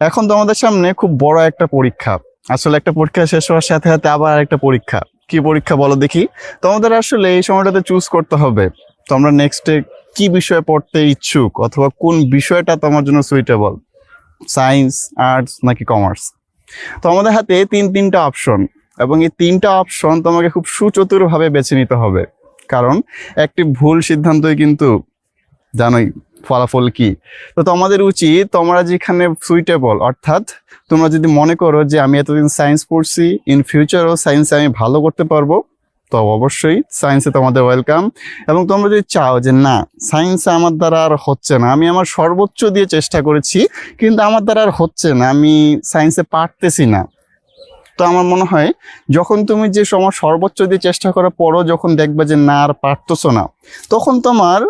এখন তো আমাদের সামনে খুব বড় একটা পরীক্ষা। আসলে একটা পরীক্ষা শেষ হওয়ার সাথে সাথে আবার একটা পরীক্ষা। কি পরীক্ষা বলো দেখি? তোমাদের আসলে এই সময়টাতে চুজ করতে হবে। তোমরা নেক্সটে কি বিষয়ে পড়তে ইচ্ছুক? অথবা কোন বিষয়টা তোমার জন্য সুইটেবল সায়েন্স আর্টস নাকি কমার্স তো আমাদের হাতে তিন তিনটা অপশন এবং এই তিনটা অপশন তোমাকে খুব সুচতুরভাবে বেছে নিতে হবে। কারণ একটি ভুল সিদ্ধান্তই কিন্তু জানোই ফলাফল কি? তো তোমাদের উচিত তোমরা যেখানে সুইটেবল অর্থাৎ তোমরা যদি মনে করো যে আমি এতদিন সায়েন্স পড়ছি ইন ফিউচারও সায়েন্সে আমি ভালো করতে পারব, তো অবশ্যই সায়েন্সে তোমাদের ওয়েলকাম এবং তোমরা যদি চাও যে না সায়েন্সে আমার দ্বারা আর হচ্ছে না, আমি আমার সর্বোচ্চ দিয়ে চেষ্টা করেছি, কিন্তু আমার দ্বারা আর হচ্ছে না, আমি সায়েন্সে পারতেছি না। তো আমার মনে হয় যখন তুমি যে সময় সর্বোচ্চ দিয়ে চেষ্টা করার পরও যখন দেখবে যে না আর পারতেছো না, তখন তোমার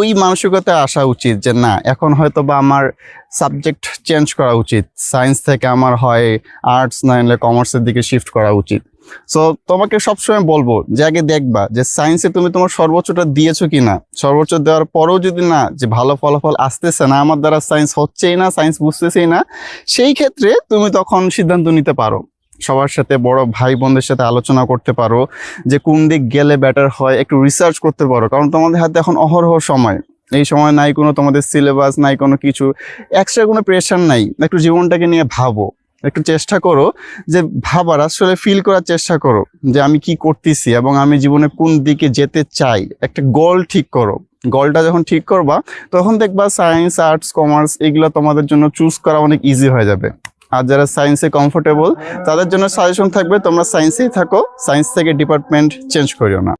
ওই মানসিকতায় আসা উচিত যে না, এখন হয়তো বা আমার সাবজেক্ট চেঞ্জ করা উচিত। সায়েন্স থেকে আমার হয় আর্টস নাইলে কমার্সের দিকে শিফট করা উচিত। সো তোমাকে সবসময় বলব যে আগে দেখবা যে সায়েন্সে তুমি তোমার সর্বোচ্চটা দিয়েছ কি না সর্বোচ্চ দেওয়ার পরেও যদি না, যে ভালো ফলাফল আসতেছে না, আমার দ্বারা সায়েন্স হচ্ছেই না সায়েন্স বুঝতেছেই না, সেই ক্ষেত্রে তুমি তখন সিদ্ধান্ত নিতে পারো। সবার সাথে বড় ভাই বোনদের সাথে আলোচনা করতে পারো যে কোন দিক গেলে বেটার হয়, একটু রিসার্চ করতে পারো। কারণ তোমাদের হাতে এখন অহরহ সময়। এই সময় নাই কোনো তোমাদের সিলেবাস নাই কোনো কিছু। এক্সট্রা কোনো প্রেশার নাই। একটু জীবনটাকে নিয়ে ভাবো। একটু চেষ্টা করো যে ভাবার, আসলে ফিল করার চেষ্টা করো যে আমি কি করতেছি এবং আমি জীবনে কোন দিকে যেতে চাই। একটা গোল ঠিক করো। গোলটা যখন ঠিক করবা, তখন দেখবা সায়েন্স আর্টস কমার্স এগুলো তোমাদের জন্য চুজ করা অনেক ইজি হয়ে যাবে। আর যারা সায়েন্সে কমফোর্টেবল তাদের জন্য সাজেশন থাকবে, তোমরা সায়েন্সেই থাকো সায়েন্স থেকে ডিপার্টমেন্ট চেঞ্জ করিও না।